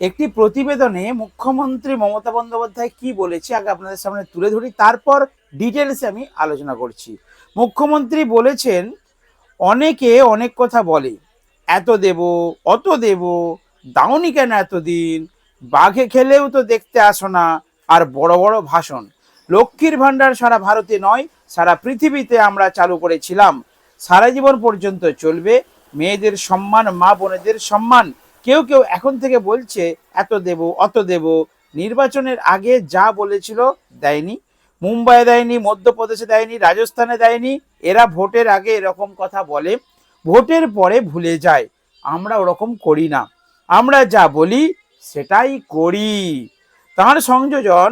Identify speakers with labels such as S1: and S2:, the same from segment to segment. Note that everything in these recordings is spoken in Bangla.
S1: একটি প্রতিবেদনে মুখ্যমন্ত্রী মমতা বন্দ্যোপাধ্যায় কি বলেছে আগে আপনাদের সামনে তুলে ধরি, তারপর ডিটেলসে আমি আলোচনা করছি। মুখ্যমন্ত্রী বলেছেন, অনেকে অনেক কথা বলে, এত দেব, অত দেব, দাওনি কেন এতদিন, বাঘে খেলেও তো দেখতে আসো না, আর বড় বড় ভাষণ। লক্ষ্মীর ভাণ্ডার সারা ভারতে নয়, সারা পৃথিবীতে আমরা চালু করেছিলাম। সারা জীবন পর্যন্ত চলবে, মেয়েদের সম্মান, মা বোনেদের সম্মান কেউ কেউ এখন থেকে বলছে, এত দেব, অত দেব। নির্বাচনের আগে যা বলেছিল দেয়নি। মুম্বাই দেয়নি, মধ্যপ্রদেশে দেয়নি, রাজস্থানে দেয়নি। এরা ভোটের আগে এরকম কথা বলে, ভোটের পরে ভুলে যায়। আমরা ওরকম করি না। আমরা যা বলি সেটাই করি। তার সংযোজন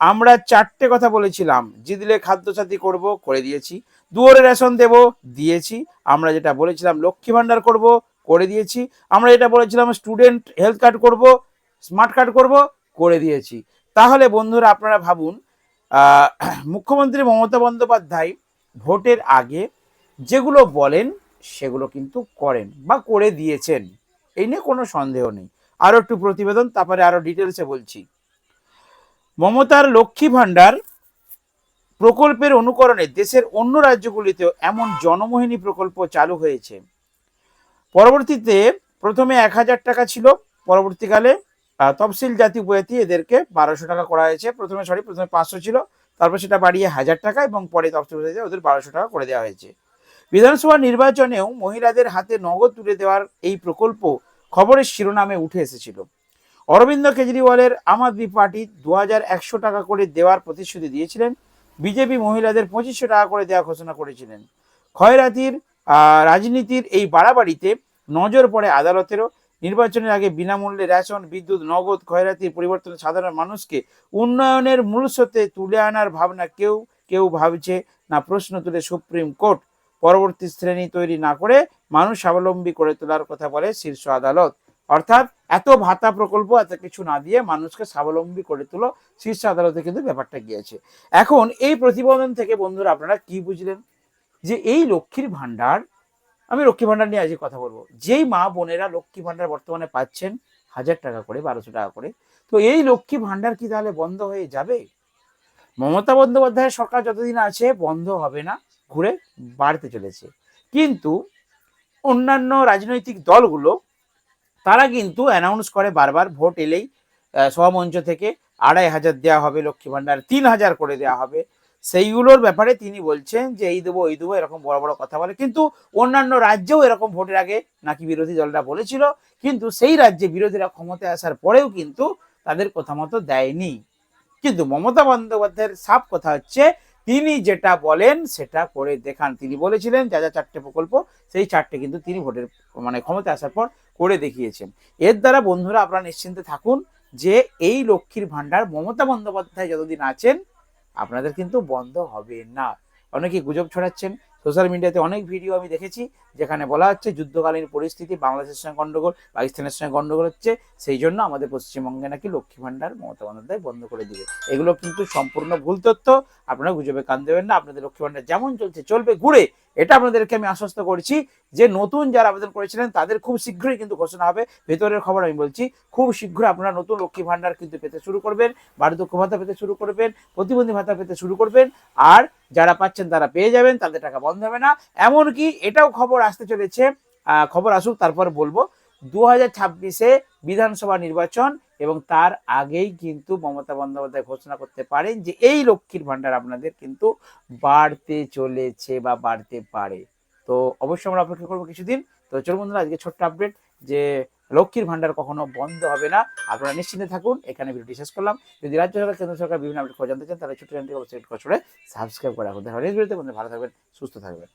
S1: আমরা চারটে কথা বলেছিলাম। জিতলে খাদ্যসাথী করব, করে দিয়েছি। দুয়ারে রেশন দেব, দিয়েছি। আমরা যেটা বলেছিলাম, লক্ষ্মী ভাণ্ডার করব করে দিয়েছি। আমরা এটা বলেছিলাম স্টুডেন্ট হেলথ কার্ড করব স্মার্ট কার্ড করব, করে দিয়েছি। তাহলে বন্ধুরা, আপনারা ভাবুন মুখ্যমন্ত্রী মমতা বন্দ্যোপাধ্যায় ভোটের আগে যেগুলো বলেন, সেগুলো কিন্তু করেন বা করে দিয়েছেন। এই নিয়ে কোনো সন্দেহ নেই। আরও একটু প্রতিবেদন, তারপরে আরও ডিটেলসে বলছি। মমতার লক্ষ্মী ভাণ্ডার প্রকল্পের অনুকরণে দেশের অন্য রাজ্যগুলিতেও এমন জনমোহিনী প্রকল্প চালু হয়েছে। পরবর্তীতে প্রথমে এক হাজার টাকা ছিল, পরবর্তীকালে তফসিল জাতি উপজাতি এদেরকে বারোশো টাকা করা হয়েছে। প্রথমে সরি প্রথমে পাঁচশো ছিল, তারপর সেটা বাড়িয়ে হাজার টাকা এবং পরে তফসিল উপজাতি ওদের বারোশো টাকা করে দেওয়া হয়েছে। বিধানসভা নির্বাচনেও মহিলাদের হাতে নগদ তুলে দেওয়ার এই প্রকল্প খবরের শিরোনামে উঠে এসেছিল। অরবিন্দ কেজরিওয়ালের আম আদমি পার্টি দু একশো টাকা করে দেওয়ার প্রতিশ্রুতি দিয়েছিলেন। বিজেপি মহিলাদের পঁচিশশো টাকা করে দেওয়া ঘোষণা করেছিলেন। ক্ষয়রাতির রাজনীতির এই বাড়াবাড়িতে নজর পড়ে আদালতেরও। নির্বাচনের আগে বিনামূল্যে রেশন, বিদ্যুৎ, নগদ ক্ষয়রাতির পরিবর্তনে সাধারণ মানুষকে উন্নয়নের মূল মূলস্রোতে তুলে আনার ভাবনা কেউ কেউ ভাবছে না প্রশ্ন তুলে সুপ্রিম কোর্ট। পরবর্তী শ্রেণি তৈরি না করে মানুষ স্বাবলম্বী করে তোলার কথা বলে শীর্ষ আদালত। অর্থাৎ এত ভাতা প্রকল্প, এত কিছু না দিয়ে মানুষকে স্বাবলম্বী করে তোলো শীর্ষ আদালতে কিন্তু ব্যাপারটা গিয়েছে। এখন এই প্রতিবেদন থেকে বন্ধুরা আপনারা কি বুঝলেন? যে এই লক্ষ্মীর ভাণ্ডার আমি লক্ষ্মী ভাণ্ডার নিয়ে আজকে কথা বলব। যেই মা বোনেরা লক্ষ্মী ভাণ্ডার বর্তমানে পাচ্ছেন হাজার টাকা করে বারোশো টাকা করে তো এই লক্ষ্মী ভাণ্ডার কি তাহলে বন্ধ হয়ে যাবে? মমতা বন্দ্যোপাধ্যায়ের সরকার যতদিন আছে বন্ধ হবে না ঘুরে বাড়তে চলেছে। কিন্তু অন্যান্য রাজনৈতিক দলগুলো তারা কিন্তু অ্যানাউন্স করে বারবার ভোট এলেই আহ, সভামঞ্চ থেকে আড়াই হাজার দেওয়া হবে লক্ষ্মী ভাণ্ডার তিন হাজার করে দেওয়া হবে। সেইগুলোর ব্যাপারে তিনি বলছেন যে, এই দেবো এই দেবো, এরকম বড় বড় কথা বলে। কিন্তু অন্যান্য রাজ্যেও এরকম ভোটের আগে নাকি বিরোধী দলরা বলেছিল, কিন্তু সেই রাজ্যে বিরোধীরা ক্ষমতায় আসার পরেও কিন্তু তাদের কথা মতো দেয়নি। কিন্তু মমতা বন্দ্যোপাধ্যায়ের সাফ কথা হচ্ছে, তিনি যেটা বলেন সেটা করে দেখান। তিনি বলেছিলেন, যা যা, চারটে প্রকল্প, সেই চারটে কিন্তু তিনি ভোটের মানে ক্ষমতা আসার পর করে দেখিয়েছেন। এর দ্বারা বন্ধুরা, আপনারা নিশ্চিন্তে থাকুন যে, এই লক্ষ্মীর ভাণ্ডার মমতা বন্দ্যোপাধ্যায় যতদিন আছেন আপনাদের কিন্তু বন্ধ হবে না। অনেকে গুজব ছড়াচ্ছেন। সোশ্যাল মিডিয়াতে অনেক ভিডিও আমি দেখেছি। যেখানে বলা হচ্ছে যুদ্ধকালীন পরিস্থিতি, বাংলাদেশের সঙ্গে গন্ডগোল, পাকিস্তানের সঙ্গে গন্ডগোল হচ্ছে, সেই জন্য আমাদের পশ্চিমবঙ্গে নাকি লক্ষ্মী ভাণ্ডার মমতা বন্দ্যোপাধ্যায় বন্ধ করে দিবে। এগুলো কিন্তু সম্পূর্ণ ভুল তথ্য, আপনারা গুজবে কান দেবেন না, আপনাদের লক্ষ্মী ভাণ্ডার যেমন চলছে, চলবে ঘুরে। এটা আপনাদেরকে আমি আশ্বস্ত করছি যে নতুন যারা আবেদন করেছিলেন, তাদের খুব শীঘ্রই কিন্তু ঘোষণা হবে। ভেতরের খবর আমি বলছি, খুব শীঘ্রই আপনারা নতুন লক্ষ্মী ভাণ্ডার কিন্তু পেতে শুরু করবেন, বার্ধক্য ভাতা পেতে শুরু করবেন, প্রতিবন্ধী ভাতা পেতে শুরু করবেন, আর যারা পাচ্ছেন তারা পেয়ে যাবেন, তাদের টাকা বন্ধ হবে না। এমনকি এটাও খবর আসতে চলেছে খবর আসুক, তারপর বলব। দু হাজার ছাব্বিশে বিধানসভা নির্বাচন এবং তার আগেই কিন্তু মমতা বন্দ্যোপাধ্যায় ঘোষণা করতে পারেন যে এই লক্ষ্মীর ভাণ্ডার আপনাদের কিন্তু বাড়তে চলেছে বা বাড়তে পারে। তো অবশ্যই আমরা অপেক্ষা করব কিছুদিন। তো চলুন বন্ধুরা, আজকে ছোট্ট আপডেট যে লক্ষ্মীর ভাণ্ডার কখনো বন্ধ হবে না। আপনারা নিশ্চিন্তে থাকুন, এখানে ভিডিওটি শেষ করলাম। যদি রাজ্য সরকার, কেন্দ্র সরকার বিভিন্ন আপডেট খবর জানতে চান, তাহলে ছোট্ট চ্যানেলটি অবশ্যই করে সাবস্ক্রাইব করে রাখুন। ভালো থাকবেন, সুস্থ থাকবেন।